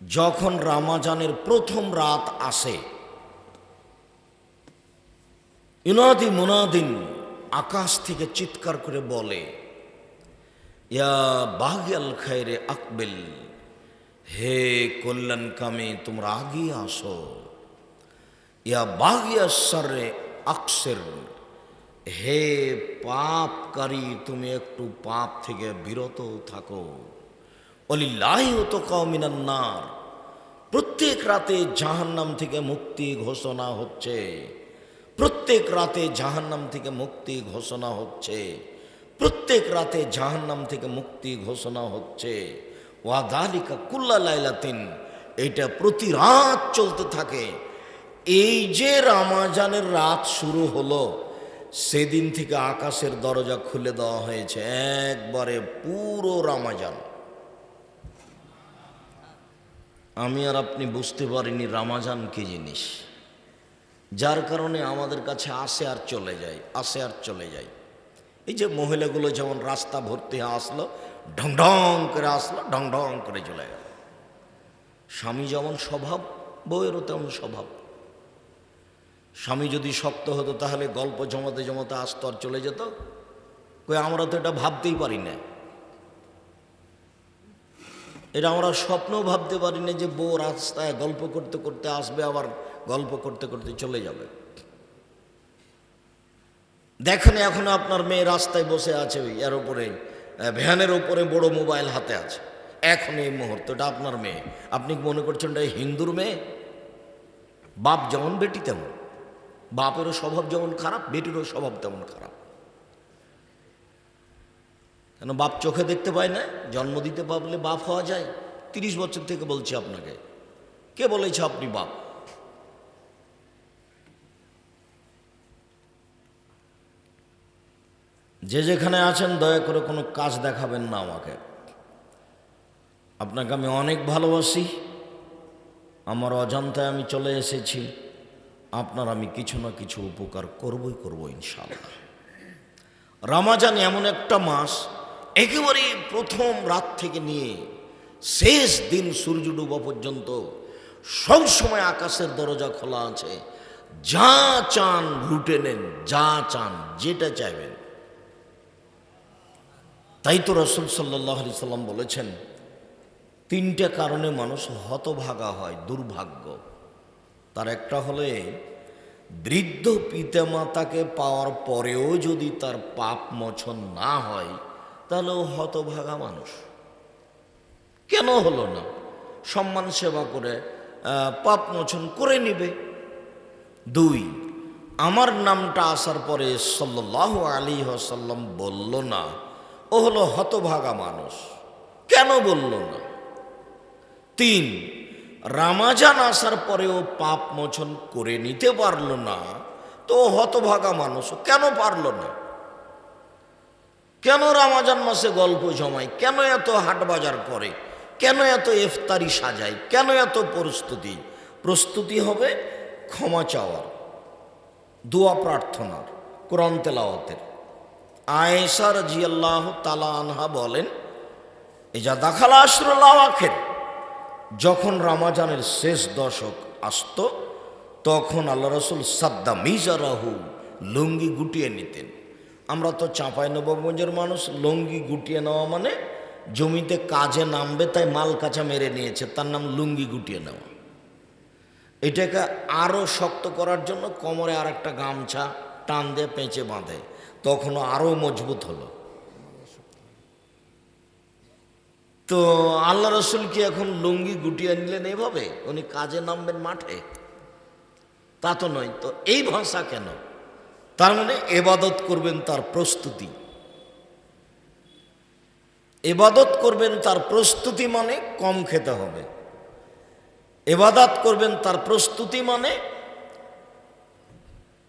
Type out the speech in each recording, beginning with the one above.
যখন রামাজানের প্রথম রাত আসে, ইনাদি মুনাদিন আকাশ থেকে চিৎকার করে বলে, ইয়া বাগিয়াল খায়রে আকবেল, হে কল্যাণ কামে, তোমরা আগিয়ে আসো। ইয়া বাগিয়া সরে আকসের, হে পাপকারী, তুমি একটু পাপ থেকে বিরত থাকো। অলিল্লাহি তো কমিনান্নার প্রত্যেক রাতে জাহান্নাম থেকে মুক্তি ঘোষণা হচ্ছে। প্রত্যেক রাতে জাহান্নাম থেকে মুক্তি ঘোষণা হচ্ছে। প্রত্যেক রাতে জাহান্নাম থেকে মুক্তি ঘোষণা হচ্ছে। ওয়াদালিকা কুল্লা লাইলাতিন। এইটা প্রতি রাত চলতে থাকে। এই যে রামাজানের রাত শুরু হলো, সেদিন থেকে আকাশের দরজা খুলে দেওয়া হয়েছে। একবারে পুরো রামাজান। আমি আর আপনি বুঝতে পারিনি রামাজান কি জিনিস। যার কারণে আমাদের কাছে আসে আর চলে যায়, আসে আর চলে যায়। এই যে মহিলাগুলো যেমন রাস্তা ভর্তি হয়ে আসলো, ঢং ঢং করে আসলো, ঢং ঢং করে চলে গেল। স্বামী যেমন স্বভাব, বউয়েরও তেমন স্বভাব। স্বামী যদি শক্ত হতো তাহলে গল্প জমাতে জমাতে আসতো আর চলে যেত। কই আমরা তো এটা ভাবতেই পারি না। এটা আমরা স্বপ্নও ভাবতে পারি না যে বউ রাস্তায় গল্প করতে করতে আসবে, আবার গল্প করতে করতে চলে যাবে। দেখেন এখন আপনার মেয়ে রাস্তায় বসে আছে এর উপরে ভ্যানের উপরে বড় মোবাইল হাতে আছে। এখন এই মুহূর্তটা আপনার মেয়ে। আপনি মনে করছেন এটা হিন্দুর মেয়ে? বাপ যেমন বেটি তেমন। বাপেরও স্বভাব যেমন খারাপ, বেটিরও স্বভাব তেমন খারাপ। কেন বাপ চোখে দেখতে পায় না? জন্ম দিতে পারলে বাপ হওয়া যায়। তিরিশ বছর থেকে বলছি আপনাকে। কে বলেছে আপনি বাপ? যে যেখানে আছেন, দয়া করে কোনো কাজ দেখাবেন না আমাকে। আপনাকে আমি অনেক ভালোবাসি। আমার অজান্তায় আমি চলে এসেছি। আপনার আমি কিছু না কিছু উপকার করবই, করব ইনশাআল্লাহ। রামাজান এমন একটা মাস একেবারে প্রথম রাত থেকে নিয়ে শেষ দিন সূর্য ডুবা পর্যন্ত সব সময় আকাশের দরজা খোলা আছে। যা চান লুটে নেন, যা চান, যেটা চাইবেন। তাই তো রসুল সাল্লাহ আলি সাল্লাম বলেছেন, তিনটে কারণে মানুষ হতভাগা হয়, দুর্ভাগ্য। তার একটা হলে, বৃদ্ধ পিতামাতাকে পাওয়ার পরেও যদি তার পাপ মোচন না হয় তাহলে ও হতভাগা মানুষ। কেন হলো না? সম্মান সেবা করে পাপ মোচন করে নিবে। দুই, আমার নামটা আসার পরে সাল্লাহ আলী সাল্লাম বলল না, ও হলো হতভাগা মানুষ। কেন বলল না? তিন, রামাজান আসার পরেও পাপ মোচন করে নিতে পারল না, তো হতভাগা মানুষ কেন পারল না? কেন রামাজান মাসে গল্প জমায়? কেন এত হাট বাজার করে? কেন এত ইফতারি সাজায়? কেন এত প্রস্তুতি? প্রস্তুতি হবে ক্ষমা চাওয়ার, দোয়া প্রার্থনার, কোরআন তেলাওয়াতের। আয়েশা রাজিয়াল্লাহ তালা আনহা বলেন যা দাখালা আশরুল্লাহ আখের যখন রামাজানের শেষ দশক আসতো, তখন আল্লাহ রসুল সাদ্দা মিজারাহু লুঙ্গি গুটিয়ে নিতেন। আমরা তো চাঁপাই নবাবগঞ্জের মানুষ, লুঙ্গি গুটিয়ে নেওয়া মানে জমিতে কাজে নামবে, তাই মাল কাঁচা মেরে নিয়েছে, তার নাম লুঙ্গি গুটিয়ে নেওয়া। এটাকে আরও শক্ত করার জন্য কোমরে আর একটা গামছা টান দিয়ে পেঁচে বাঁধে, তখনও আরও মজবুত হলো। তো আল্লাহ রসুল কি এখন লুঙ্গি গুটিয়ে নিলেন এইভাবে উনি কাজে নামবেন মাঠে? তা তো নয়, তো এই ভাষা কেন? তার মানে এবাদত করবেন তার প্রস্তুতি। এবাদত করবেন তার প্রস্তুতি মানে কম খেতে হবে। এবাদাত করবেন তার প্রস্তুতি মানে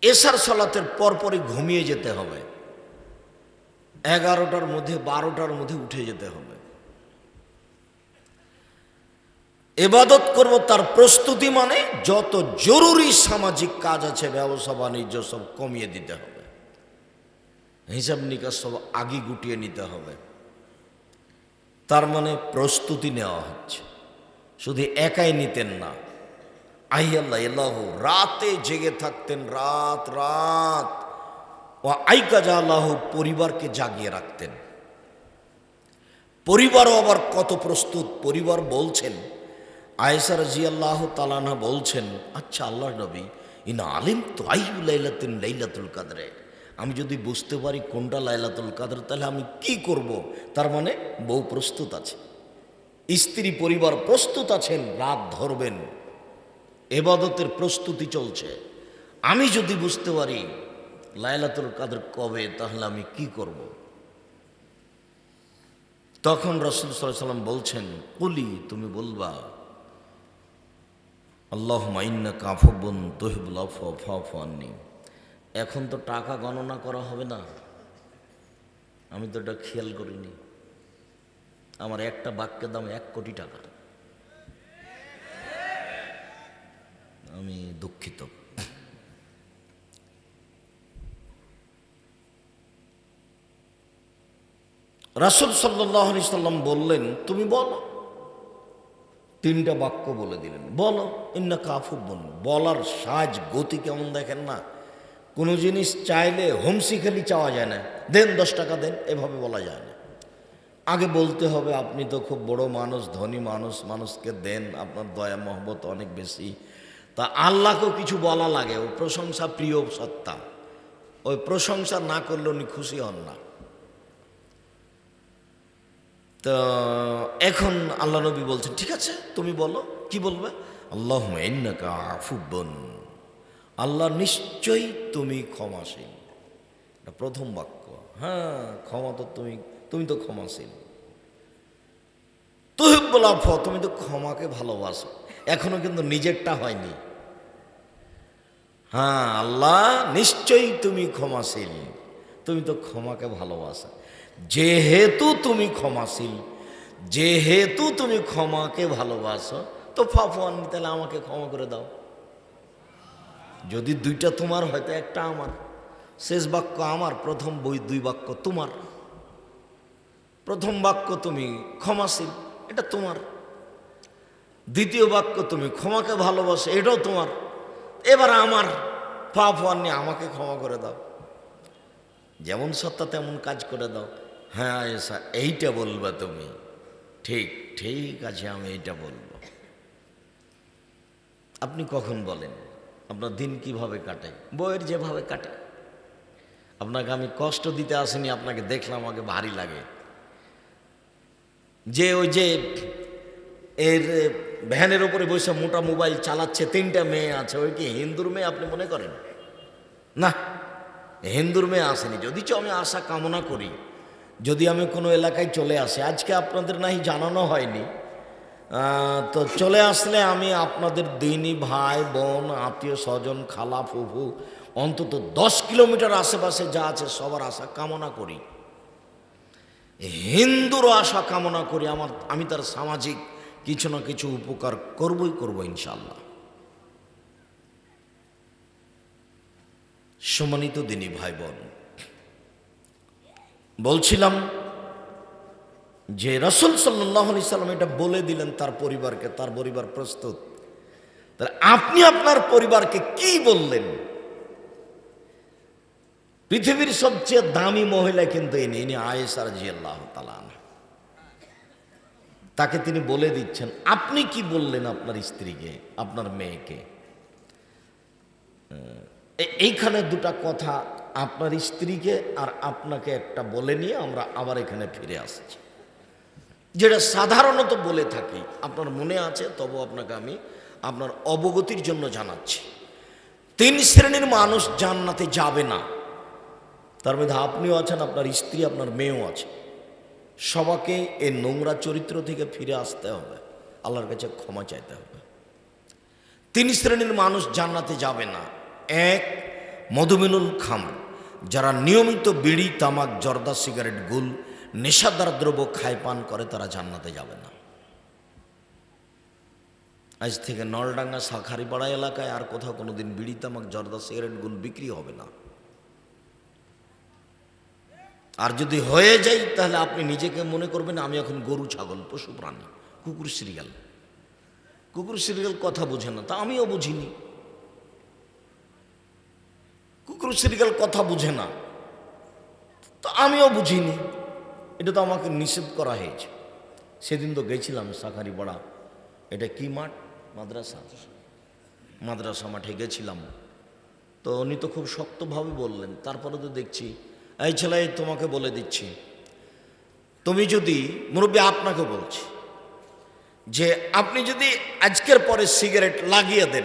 এসার সলাতের পরপরই ঘুমিয়ে যেতে হবে। এগারোটার মধ্যে, বারোটার মধ্যে উঠে যেতে হবে। এবাদত করব তার প্রস্তুতি মানে যত জরুরি সামাজিক কাজ আছে, ব্যবসা, বাণিজ্য সব কমিয়ে দিতে হবে। হিসাব নিকাশ সব আগে গুটিয়ে নিতে হবে। তার মানে প্রস্তুতি নেওয়া হচ্ছে। শুধু একাই নিতেন না। আইয়াল্লাহ, এল্লাহ, রাতে জেগে থাকতেন, রাত রাত। ও আইকাজা আল্লাহ পরিবারকে জাগিয়ে রাখতেন। পরিবারও আবার কত প্রস্তুত? পরিবার বলছেন আয়েসার জি আল্লাহ তালানা বলছেন আচ্ছা আল্লাহ নবী, ইন আলিম তো আইউ লাইলাতুন লাইলাতুল কাদরে, আমি যদি বুঝতে পারি কোনটা লাইলাতুল কাদর, তাহলে আমি কি করব? তার মানে বউ প্রস্তুত আছে, স্ত্রী পরিবার প্রস্তুত আছেন, রাত ধরবেন, এবাদতের প্রস্তুতি চলছে। আমি যদি বুঝতে পারি লাইলাতুল কাদর কবে, তাহলে আমি কি করব? তখন রসুল সাল্লাম বলছেন, কুলি, তুমি বলবা আল্লাহ মাইন্না এখন তো টাকা গণনা করা হবে না। আমি তো এটা খেয়াল করিনি। আমার একটা বাক্যের দাম এক কোটি টাকা। আমি দুঃখিত। রাসুল সাল্লি সাল্লাম বললেন, তুমি বলো তিনটা বাক্য বলে দিলেন। বলো, ইন্না কাফুব বল বলার সাজ, গতি কেমন দেখেন না। কোনো জিনিস চাইলে হোমসি খালি চাওয়া যায় না। দেন দশ টাকা দেন, এভাবে বলা যায় না। আগে বলতে হবে, আপনি তো খুব বড় মানুষ, ধনী মানুষ, মানুষকে দেন, আপনার দয়া, মহব্বত অনেক বেশি। তা আল্লাহকেও কিছু বলা লাগে, ও প্রশংসা প্রিয় সত্তা। ওই প্রশংসা না করলে উনি খুশি হন না। তো এখন আল্লাহ নবী বলছেন, ঠিক আছে, তুমি বলো, কি বলবে? আল্লাহ আফুবন। আল্লাহ নিশ্চয়ই তুমি ক্ষমাশীল। এটা প্রথম বাক্য। হ্যাঁ ক্ষমা তো তুমি তুমি তো ক্ষমাশীল। তুহিব্বুল আফ তুমি তো ক্ষমাকে ভালোবাসো। এখনও কিন্তু নিজেরটা হয়নি। হ্যাঁ আল্লাহ নিশ্চয়ই তুমি ক্ষমাশীল। তুমি তো ক্ষমাকে ভালোবাসো। যেহেতু তুমি ক্ষমাশীল, যেহেতু তুমি ক্ষমাকে ভালোবাসো, তো ফাফুয়ান তাহলে আমাকে ক্ষমা করে দাও। যদি দুইটা তোমার হয়তো একটা আমার। শেষ বাক্য আমার, প্রথম বই, দুই বাক্য তোমার। প্রথম বাক্য তুমি ক্ষমাশীল, এটা তোমার। দ্বিতীয় বাক্য তুমি ক্ষমাকে ভালোবাসো, এটাও তোমার। এবার আমার ফাফুয়ান নিয়ে আমাকে ক্ষমা করে দাও। যেমন সত্তা, তেমন কাজ করে দাও। হ্যাঁ এসা এইটা বলবা তুমি। ঠিক ঠিক আছে, আমি এইটা বলব। আপনি কখন বলেন? আপনার দিন কীভাবে কাটে? বইয়ের যেভাবে কাটে। আপনাকে আমি কষ্ট দিতে আসিনি, আপনাকে দেখলাম, আমাকে ভারী লাগে। যে ওই যে এর ভ্যানের ওপরে বসে মোটা মোবাইল চালাচ্ছে, তিনটা মেয়ে আছে, ওই কি হিন্দুর মেয়ে আপনি মনে করেন? না, হিন্দুর মেয়ে আসেনি। যদি চ, আমি আশা কামনা করি। যদি আমি কোনো এলাকায় চলে আসি, আজকে আপনাদের নাই জানানো হয়নি তো চলে আসলে আমি আপনাদের দিনী ভাই, বোন, আত্মীয় স্বজন, খালা, ফুফু, অন্তত দশ কিলোমিটার আশেপাশে যা আছে সবার আশা কামনা করি। হিন্দুরও আশা কামনা করি, আমার, আমি তার সামাজিক কিছু না কিছু উপকার করবই করব ইনশাল্লাহ সম্মানিত দিনী ভাই, বোন বলছিলাম যে রসুল সাল্লাহ আলি সাল্লাম এটা বলে দিলেন তার পরিবারকে, তার পরিবার প্রস্তুত। তাহলে আপনি আপনার পরিবারকে কি বললেন? পৃথিবীর সবচেয়ে দামি মহিলা কিন্তু ইনি ইনি আয়েসার জি আল্লাহ তালান তাকে তিনি বলে দিচ্ছেন, আপনি কি বললেন আপনার স্ত্রীকে, আপনার মেয়েকে? এইখানে দুটা কথা আপনার স্ত্রীকে আর আপনাকে একটা বলে নিয়ে আমরা আবার এখানে ফিরে আসছি। যেটা সাধারণত বলে থাকি, আপনার মনে আছে, তবু আপনাকে আমি আপনার অবগতির জন্য জানাচ্ছি। তিন শ্রেণির মানুষ জান্নাতে যাবে না। তার মধ্যে আপনিও আছেন, আপনার স্ত্রী, আপনার মেয়েও আছে। সবাকে এই নোংরা চরিত্র থেকে ফিরে আসতে হবে। আল্লাহর কাছে ক্ষমা চাইতে হবে। তিন শ্রেণির মানুষ জান্নাতে যাবে না। এক, মধুমিনুল খাম যারা নিয়মিত বিড়ি, তামাক, জর্দা, সিগারেট, গুল, নেশাদার দ্রব্য খায়, পান করে, তারা জান্নাতে যাবে না। আজ থেকে নলডাঙ্গা, শাখারিপাড়া এলাকায় আর কোথাও কোনো দিন বিড়ি, তামাক, জর্দা, সিগারেট, গুল বিক্রি হবে না। আর যদি হয়ে যায়, তাহলে আপনি নিজেকে মনে করবেন, আমি এখন গরু, ছাগল, পশু, প্রাণী, কুকুর, সিরিয়াল। কুকুর, সিরিয়াল কথা বোঝে না, তা আমিও বুঝিনি। কুকুর সিরিকাল কথা বুঝে না। তো আমিও বুঝিনি। এটা তো আমাকে নিষেধ করা হয়েছে। সেদিন তো গেছিলাম সাকারি পাড়া এটা কি মাঠ? মাদ্রাসা। মাদ্রাসা মাঠে গেছিলাম। তো উনি তো খুব শক্তভাবে বললেন। তারপরে তো দেখছি, এই ছেলে, তোমাকে বলে দিচ্ছি। তুমি যদি, মুরব্বী, আপনাকে বলছি যে, আপনি যদি আজকের পরে সিগারেট লাগিয়ে দেন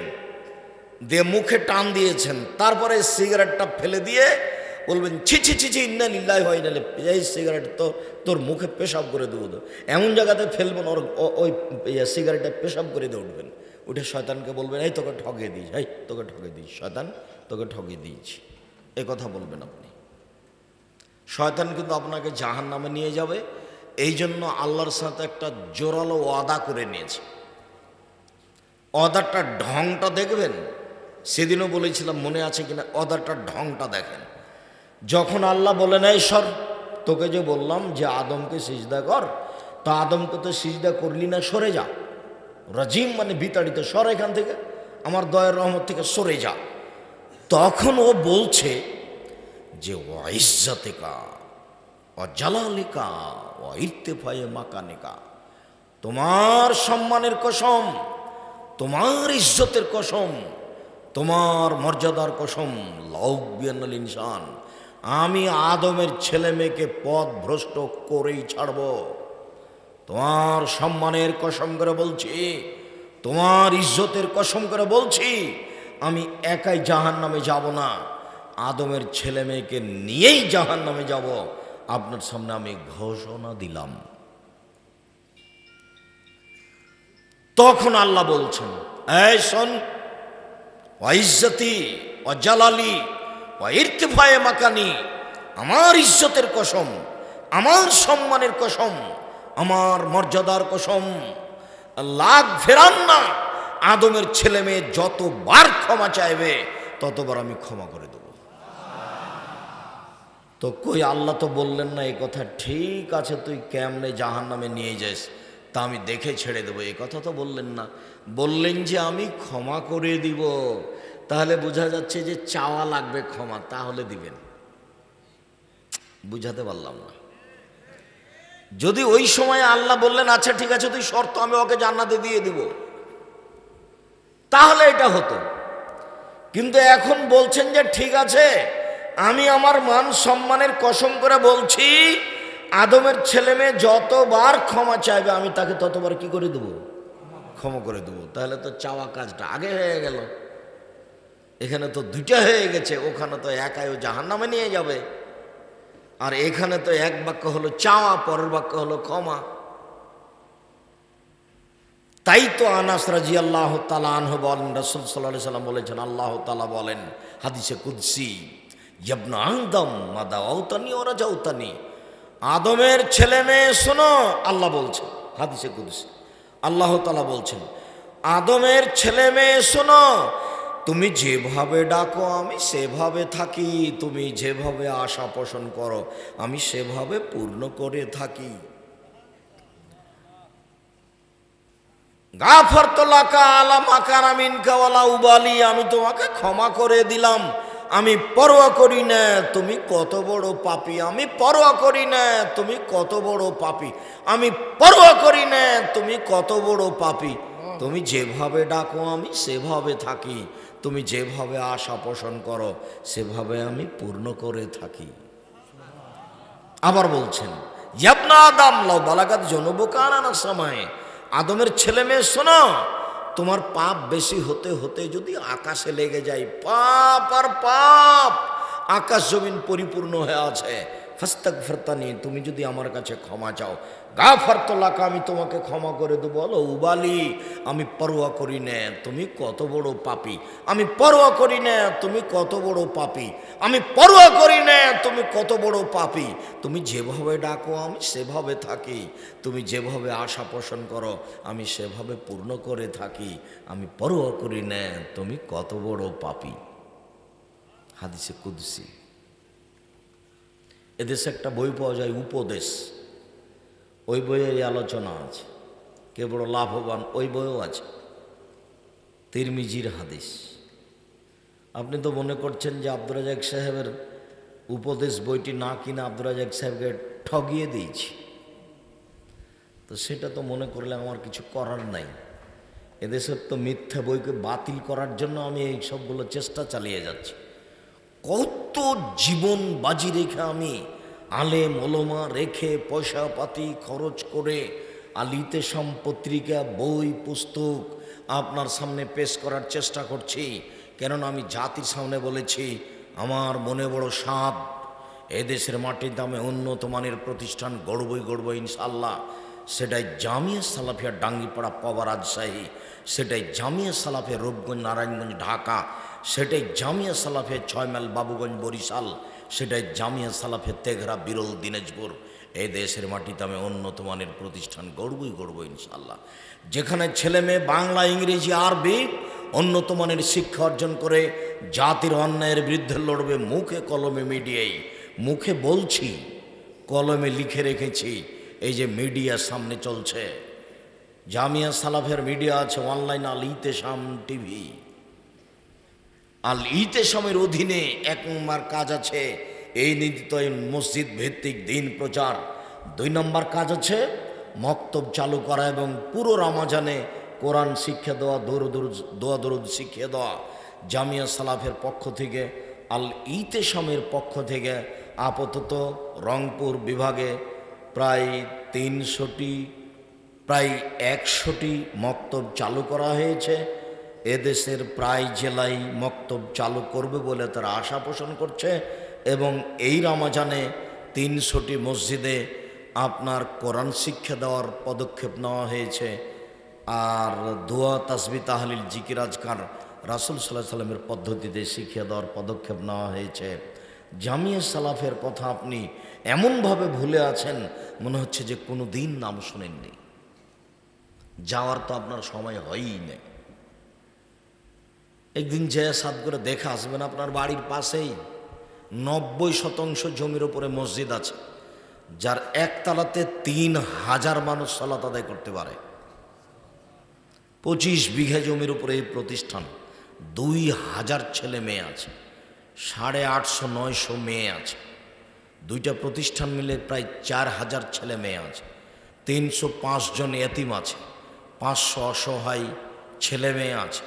দিয়ে মুখে টান দিয়েছেন। তারপরে সিগারেটটা ফেলে দিয়ে বলবেন, ছি ছি ছি ছি, ইন্না লিল্লাহ হয় নালে এই সিগারেট তো তোর মুখে পেশাব করে দেবো তো। এমন জায়গাতে ফেলবেন ওর ওই সিগারেটটা পেশাব করে দিয়ে উঠবেন। উঠে শয়তানকে বলবেন, এই তোকে ঠকিয়ে দিয়েছি, এই তোকে ঠকে দিয়েছি, শয়তান, তোকে ঠকিয়ে দিয়েছি। এ কথা বলবেন আপনি। শয়তান কিন্তু আপনাকে জাহান নামে নিয়ে যাবে। এই জন্য আল্লাহর সাথে একটা জোরালো ওয়াদা করে নিয়েছে। অদারটা ঢংটা দেখবেন সেদিনও বলেছিলাম, মনে আছে কিনা? অদারটার ঢংটা দেখেন। যখন আল্লাহ বলে না ঈশ্বর তোকে যে বললাম যে আদমকে সিজদা কর, তা আদমকে তো সিজদা করলি না, সরে যা। রাজিম মানে বিতাড়িত, সর এখান থেকে, আমার দয়ের রহমত থেকে সরে যা। তখন ও বলছে যে ওয়াইজ্জাতিকা অজালালিকা ও ইর্তেফায়ে মাকানিকা, তোমার সম্মানের কসম, তোমার ইজ্জতের কসম তোমার মর্যাদার কসম লৌবিয়াল ইনসান, আমি আদমের ছেলে মেয়েকে পথ ভ্রষ্ট করেই ছাড়ব। তোমার সম্মানের কসম করে বলছি, তোমার ইজ্জতের কসম করে বলছি, আমি একাই জাহান নামে যাব না। আদমের ছেলে মেয়েকে নিয়েই জাহান নামে যাব। আপনার সামনে আমি ঘোষণা দিলাম। তখন আল্লাহ বলছেন, এই শোন ইজ্জতি অজালালি ইর্তিফায়ে মাকানি, আমার ইজ্জতের কসম, আমার সম্মানের কসম, আমার মর্যাদার কসম। লাভ ফেরান না, আদমের ছেলে মেয়ে যতবার ক্ষমা চাইবে, ততবার আমি ক্ষমা করে দেব। তো কই আল্লাহ তো বললেন না, এই কথা ঠিক আছে, তুই কেমনে জাহান নামে নিয়ে যাস? তা আমি দেখে ছেড়ে দেবো, এ কথা তো বললেন না। বললেন যে আমি ক্ষমা করে দিব। তাহলে বোঝা যাচ্ছে যে চাওয়া লাগবে ক্ষমা, তাহলে দিবেন। বুঝাতে পারলাম না। যদি ওই সময় আল্লাহ বললেন আচ্ছা ঠিক আছে, তুই শর্ত, আমি ওকে জান্নাতে দিয়ে দিব। তাহলে এটা হতো। কিন্তু এখন বলছেন যে, ঠিক আছে, আমি আমার মান সম্মানের কসম করে বলছি আদমের ছেলে মেয়ে যতবার ক্ষমা চাইবে, আমি তাকে ততবার কি করে দেবো? ক্ষমা করে দেবো। তাহলে তো চাওয়া কাজটা আগে হয়ে গেল। এখানে তো দুইটা হয়ে গেছে, ওখানে তো একাই ও জাহান নামে নিয়ে যাবে। আর এখানে তো এক বাক্য হলো চাওয়া, পরের বাক্য হলো ক্ষমা। তাই তো আনাস রাজি আল্লাহ তালাহ বলেন, রসুল সাল্লাহ সাল্লাম বলেছেন, আল্লাহ তালা বলেন, হাদিসে কুদ্সি ইবনা আদম মাদা আউতানি ওরা যাউতানি আদমের ছেলে মেয়ে, শোনো, আল্লাহ বলছেন, হাদিসে কুদ্সি, আল্লাহ তালা বলছেন, আদমের ছেলে মেয়ে, শোনো, তুমি যেভাবে ডাকো, আমি সেভাবে থাকি, তুমি যেভাবে আশা পোষণ করো, আমি সেভাবে পূর্ণ করে থাকি। গাফর তোলাকা আলা মাকার আমিন কাওয়ালা উবালি, আমি তোমাকে ক্ষমা করে দিলাম। আমি পরোয়া করি না, তুমি কত বড় পাপি। আমি পরোয়া করি না, তুমি কত বড় পাপি। আমি পরোয়া করি না, তুমি কত বড় পাপি। তুমি যেভাবে ডাকো, আমি সেভাবে থাকি। তুমি যেভাবে আশা পোষণ করো, সেভাবে আমি পূর্ণ করে থাকি। আবার বলছেন, ইয়াবনা আদম, লাউ বালাগাত জনবকানার সময় আদমের ছেলে মেয়ে, শোনো তোমার পাপ বেশি হতে হতে যদি আকাশে লেগে যায়, পাপ আর পাপ, আকাশ জমিন পরিপূর্ণ হয়ে আছে। ফাস্তাক ফেরতানি তুমি যদি আমার কাছে ক্ষমা চাও। গা ফারতলাকা আমি তোমাকে ক্ষমা করে দেবো। বলো, উবালি, আমি পরোয়া করি না, তুমি কত বড় পাপি। আমি পরোয়া করি না, তুমি কত বড় পাপি। আমি পরোয়া করি না, তুমি কত বড় পাপি। তুমি যেভাবে ডাকো, আমি সেভাবে থাকি। তুমি যেভাবে আশা পোষণ করো, আমি সেভাবে পূর্ণ করে থাকি। আমি পরোয়া করি না, তুমি কত বড় পাপি। হাদিসে কুদ্সি। এদেশে একটা বই পাওয়া যায়, উপদেশ। ওই বইয়ে এই আলোচনা আছে। কে বড় লাভবান, ওই বইও আছে। তিরমিজির হাদিস। আপনি তো মনে করছেন যে আব্দুর রাজাক সাহেবের উপদেশ বইটি না কিনে আব্দুর রাজাক সাহেবকে ঠগিয়ে দিয়েছি। তো সেটা তো মনে করলে আমার কিছু করার নাই। এদেশের তো মিথ্যা বইকে বাতিল করার জন্য আমি এই সবগুলো চেষ্টা চালিয়ে যাচ্ছি। কত জীবন বাজি রেখে আমি আলে মলমা রেখে পয়সা পাতি খরচ করে আলিতে সম পত্রিকা বই, পুস্তক আপনার সামনে পেশ করার চেষ্টা করছি। কেননা আমি জাতির সামনে বলেছি, আমার মনে বড় সাধ এদেশের মাটির দামে উন্নত মানের প্রতিষ্ঠান গড়বই গড়ব ইনশাল্লাহ সেটাই জামিয়া সালাফিয়া ডাঙ্গিপাড়া পাওয়া রাজশাহী। সেটাই জামিয়া সালাফিয়া রূপগঞ্জ, নারায়ণগঞ্জ, ঢাকা। সেটাই জামিয়া সালাফিয়া ছয় মাইল বাবুগঞ্জ বরিশাল, সেটাই জামিয়া সালাফিয়া তেঘরা বিরল দিনাজপুর। এই দেশের মাটিতে আমি উন্নত মানের প্রতিষ্ঠান গড়বই গড়ব ইনশাল্লাহ যেখানে ছেলে মেয়ে বাংলা, ইংরেজি, আরবি উন্নত মানের শিক্ষা অর্জন করে জাতির অন্যায়ের বিরুদ্ধে লড়বে, মুখে কলমে মিডিয়ায় মুখে বলছি, কলমে লিখে রেখেছি, এই যে মিডিয়া সামনে চলছে। জামিয়া সালাফের মিডিয়া আছে অনলাইন আল ইতেসাম টিভি। আল ইতেসামের অধীনে এক নম্বর কাজ আছে। এই এই মসজিদ ভিত্তিক দিন প্রচার। দুই নম্বর কাজ আছে মক্তব চালু করা এবং পুরো রামাজানে কোরআন শিক্ষা দেওয়া দৌড় দোয়া, দরুদ শিখিয়ে দেওয়া। জামিয়া সালাফের পক্ষ থেকে, আল ইতেসামের পক্ষ থেকে আপাতত রংপুর বিভাগে প্রায় তিনশোটি, প্রায় একশোটি মক্তব চালু করা হয়েছে। এদেশের প্রায় জেলায় মক্তব চালু করবে বলে তারা আশা পোষণ করছে এবং এই রামাজানে তিনশোটি মসজিদে আপনার কোরআন শিক্ষা দেওয়ার পদক্ষেপ নেওয়া হয়েছে। আর দোয়া, তাসবি, তাহলিল, জিকির আজকার রাসুল সাল্লাহ সাল্লামের পদ্ধতিতে শিখিয়ে দেওয়ার পদক্ষেপ নেওয়া হয়েছে। জামিয়া সালাফের কথা আপনি এমনভাবে ভুলে আছেন, মনে হচ্ছে যে কোনো দিন নাম শোনেননি। যাওয়ার তো আপনার সময় হয়ই নেই। একদিন যে সাদ করে দেখে আসবেন আপনার বাড়ির পাশেই। নব্বই শতাংশ জমির ওপরে মসজিদ আছে, যার একতলাতে তিন হাজার মানুষ সালাত আদায় করতে পারে। পঁচিশ বিঘা জমির উপরে এই প্রতিষ্ঠান, দুই হাজার ছেলে মেয়ে আছে, সাড়ে আটশো নয়শো মেয়ে আছে। দুইটা প্রতিষ্ঠান মিলে প্রায় চার হাজার ছেলে মেয়ে আছে, তিনশো পাঁচ জন এতিম আছে, পাঁচশো অসহায় ছেলে মেয়ে আছে।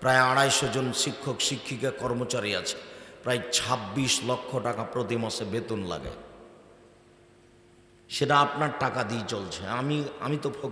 প্রায় আড়াইশো জন শিক্ষক, শিক্ষিকা, কর্মচারী আছে। প্রায় ২৬ লক্ষ টাকা প্রতি মাসে বেতন লাগে। সেটা আপনার টাকা দিয়ে চলছে। আমি আমি তো ফকির।